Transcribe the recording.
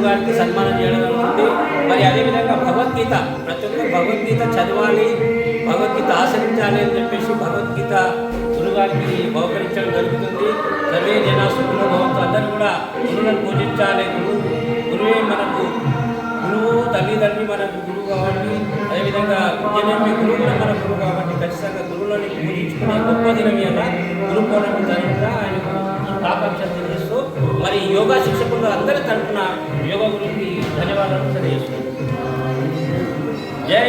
గురువు గారికి సన్మానం చేయడం జరుగుతుంది. మరి అదేవిధంగా భగవద్గీత ప్రతి ఒక్కరు భగవద్గీత చదవాలి భగవద్గీత ఆచరించాలి అని చెప్పేసి భగవద్గీత గురుగారికి బహుకరించడం జరుగుతుంది. సర్వే జనా సుఖులు భవంతు. అందరూ కూడా గురువులను పూజించాలి. గురువు గురువే మనకు గురువు తల్లిదండ్రి మనకు గురువు కాబట్టి అదేవిధంగా విద్యనేమి నేర్పే గురువు కూడా మన గురువు కాబట్టి ఖచ్చితంగా గురువులని పూజించుకునే గొప్ప దినం ఇలా గురు పౌర్ణమి తరఫున ఆయన ఆకాంక్షలు తెలియజేస్తూ మరి యోగా శిక్షకులు అందరి తరఫున యోగా గురించి ధన్యవాదాలు తెలియజేస్తున్నాను. జై